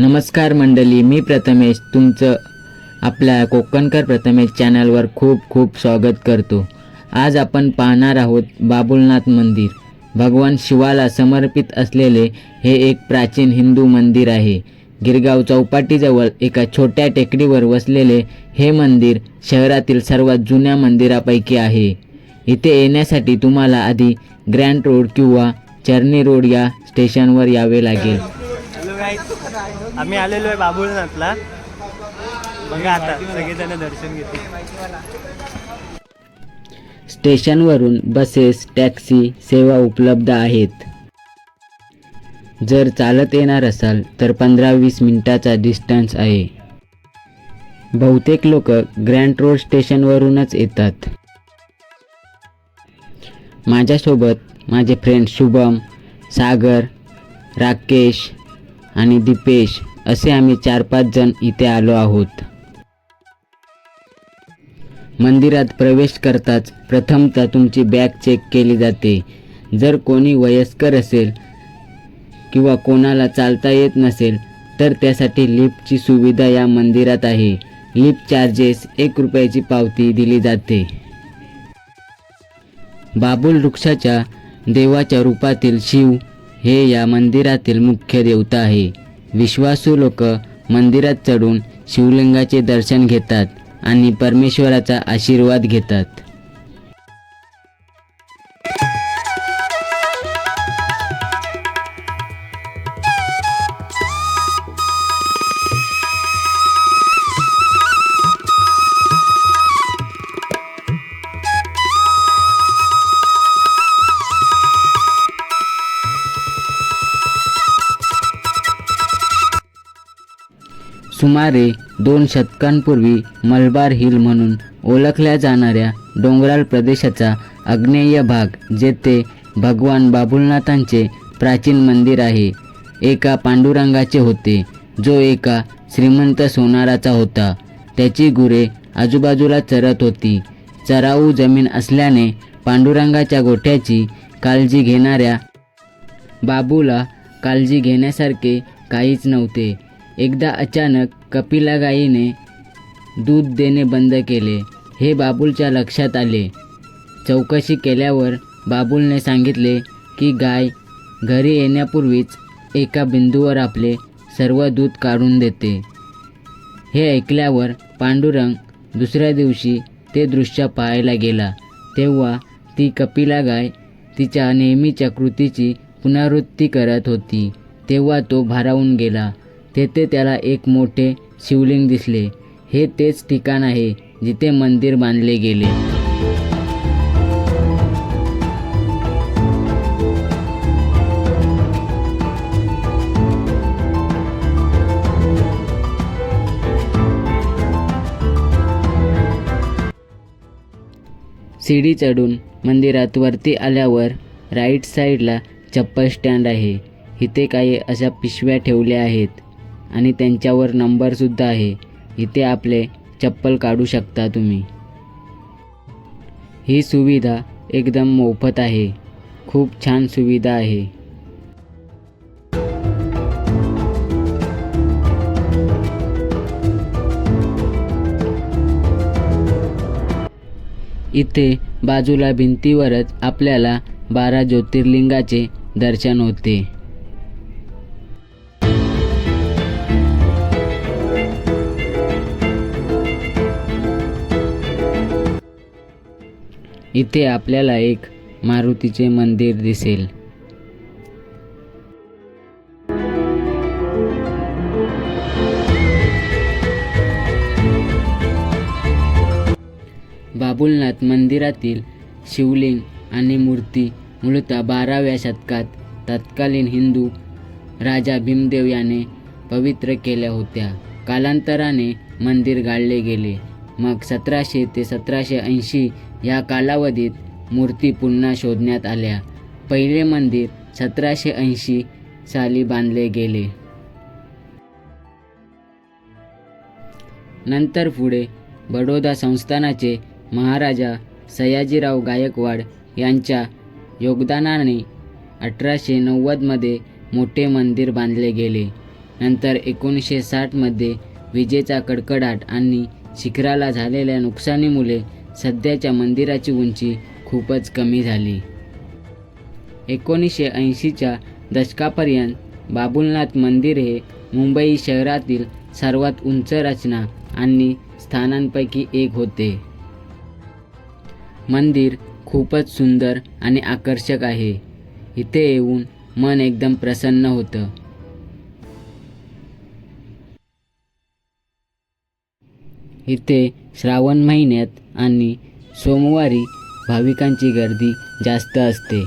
नमस्कार मंडळी मी प्रथमेश. तुमचं आपल्या कोकणकर प्रथमेश चॅनलवर खूप खूप स्वागत करतो. आज आपण पाहणार आहोत बाबुलनाथ मंदिर. भगवान शिवाला समर्पित असलेले हे एक प्राचीन हिंदू मंदिर आहे. गिरगाव चौपाटीजवळ एका छोट्या टेकडीवर वसलेले हे मंदिर शहरातील सर्वात जुन्या मंदिरापैकी आहे. इथे येण्यासाठी तुम्हाला आधी ग्रँड रोड किंवा चर्नी रोड या स्टेशनवर यावे लागेल. आम्ही आलेलो आहे बाबुळनाथला. बघा आता सगळेजण दर्शन घेते स्टेशनवरून बसेस टॅक्सी सेवा उपलब्ध आहेत. जर चालत येणार असाल तर पंधरा वीस मिनिटाचा डिस्टन्स आहे. बहुतेक लोक ग्रँड रोड स्टेशनवरूनच येतात. माझ्यासोबत माझे फ्रेंड शुभम सागर राकेश आणि दीपेश असे आम्ही चार पाच जण इथे आलो आहोत. मंदिरात प्रवेश करताच प्रथमतः तुमची बॅग चेक केली जाते. जर कोणी वयस्कर असेल किंवा कोणाला चालता येत नसेल तर त्यासाठी लिफ्टची सुविधा या मंदिरात आहे. लिफ्ट चार्जेस एक रुपयाची पावती दिली जाते. बाबुल वृक्षाच्या देवाच्या रूपातील शिव हे या मंदिरातील मुख्य देवता आहे. विश्वासू लोक मंदिरात चढून शिवलिंगाचे दर्शन घेतात आणि परमेश्वराचा आशीर्वाद घेतात. सुमारे दोन शतकांपूर्वी मलबार हिल म्हणून ओळखल्या जाणाऱ्या डोंगराळ प्रदेशाचा आग्नेय भाग जेथे भगवान बाबुलनाथांचे प्राचीन मंदिर आहे एका पांडुरंगाचे होते जो एका श्रीमंत सोनाराचा होता. त्याची गुरे आजूबाजूला चरत होती. चराऊ जमीन असल्याने पांडुरंगाच्या गोठ्याची काळजी घेणाऱ्या बाबूला काळजी घेण्यासारखे काहीच नव्हते. एकदा अचानक कपिला गायीने दूध देणे बंद केले. हे बाबूलच्या लक्षात आले. चौकशी केल्यावर बाबूलने सांगितले की गाय घरी येण्यापूर्वीच एका बिंदूवर आपले सर्व दूध काढून देते हे ऐकल्यावर पांडुरंग दुसऱ्या दिवशी ते दृश्य पाहायला गेला. तेव्हा ती कपिला गाय तिच्या नेहमीच्या कृतीची पुनरावृत्ती करत होती. तेव्हा तो भारावून गेला. तेथे त्याला एक मोठे शिवलिंग दिसले. हे तेच ठिकाण आहे जिथे मंदिर बांधले गेले. सीडी चढून मंदिरात वरती आल्यावर राईट साईडला चप्पल स्टँड आहे. इथे काही अशा पिशव्या ठेवल्या आहेत. आणि त्यांच्यावर नंबरसुद्धा आहे. इथे आपले चप्पल काढू शकता तुम्ही. ही सुविधा एकदम मोफत आहे. खूप छान सुविधा आहे. इथे बाजूला भिंतीवरच आपल्याला बारा ज्योतिर्लिंगाचे दर्शन होते. इथे आपल्याला एक मारुतीचे मंदिर दिसेल. बाबुलनाथ मंदिरातील शिवलिंग आणि मूर्ती मूलतः बाराव्या शतकात तत्कालीन हिंदू राजा भीमदेव याने पवित्र केल्या होत्या. कालांतराने मंदिर गाळले गेले. मग सतराशे ते सतराशे ऐंशी या कालावधीत मूर्ती पुन्हा शोधण्यात आल्या. पहिले मंदिर सतराशे ऐंशी साली बांधले गेले. नंतर पुढे बडोदा संस्थानाचे महाराजा सयाजीराव गायकवाड यांच्या योगदानाने अठराशे नव्वदमध्ये मोठे मंदिर बांधले गेले. नंतर एकोणीसशे साठमध्ये विजेचा कडकडाट आणि शिखराला झालेल्या नुकसानीमुळे सध्याच्या मंदिराची उंची खूपच कमी झाली. एकोणीसशे ऐंशीच्या दशकापर्यंत बाबुलनाथ मंदिर हे मुंबई शहरातील सर्वात उंच रचना आणि स्थानांपैकी एक होते. मंदिर खूपच सुंदर आणि आकर्षक आहे. इथे येऊन मन एकदम प्रसन्न होतं. इथे श्रावण महिन्यात आणि सोमवारी भाविकांची गर्दी जास्त असते.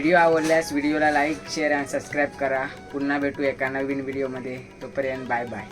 व्हिडिओ आवडल्यास व्हिडिओला लाईक शेअर आणि सबस्क्राईब करा. पुन्हा भेटू एका नवीन व्हिडिओमध्ये तोपर्यंत बाय बाय